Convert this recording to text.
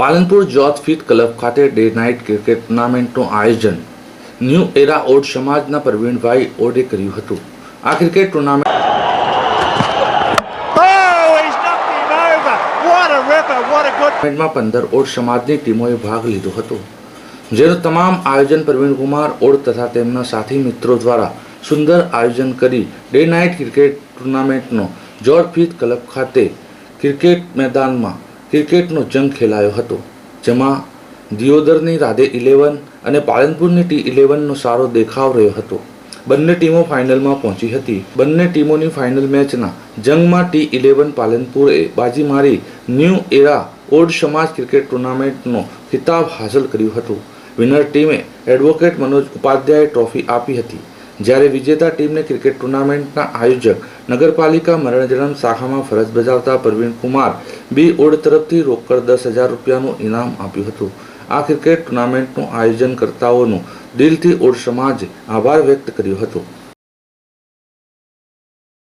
પાલનપુર જોત fit club ખાતે day night cricket ટુર્નામેન્ટનું આયોજન. ન્યૂ એરા ઓડ સમાજના પ્રવીણભાઈ ઓડે કર્યું હતું. આ ક્રિકેટ ટુર્નામેન્ટ Oh, ટુર્નામેન્ટમાં પંદર ઓડ સમાજની ટીમોએ ભાગ લીધો હતો. જેનું તમામ આયોજન પ્રવીણકુમાર ઓડ તથા તેમના સાથી મિત્રો દ્વારા સુંદર આયોજન કરી ડે નાઇટ ક્રિકેટ ટુર્નામેન્ટનો જોર્જ ફિટ ક્લબ ખાતે ક્રિકેટ મેદાનમાં ક્રિકેટનો જંગ ખેલાયો હતો, જેમાં દિયોદરની રાધે ઇલેવન અને પાલનપુરની ટી ઇલેવનનો સારો દેખાવ રહ્યો હતો. બંને ટીમો ફાઇનલમાં પહોંચી હતી. બંને ટીમોની ફાઇનલ મેચના જંગમાં ટી ઇલેવન પાલનપુરે બાજી મારી ન્યૂ એરા ઓડ સમાજ ક્રિકેટ ટુર્નામેન્ટનો ખિતાબ હાંસલ કર્યું હતું. વિનર ટીમે એડવોકેટ મનોજ ઉપાધ્યાય ટ્રોફી આપી હતી. જ્યારે વિજેતા ટીમને ક્રિકેટ ટુર્નામેન્ટના આયોજક નગરપાલિકા મરણજનમ શાખામાં ફરજ બજાવતા પ્રવીણ કુમાર બી ઓડ તરફથી રોકડ દસ હજાર રૂપિયાનું ઇનામ આપ્યું હતું. આ ક્રિકેટ ટુર્નામેન્ટનું આયોજન કરતાઓનું દિલથી ઓડ સમાજે આભાર વ્યક્ત કર્યો હતો.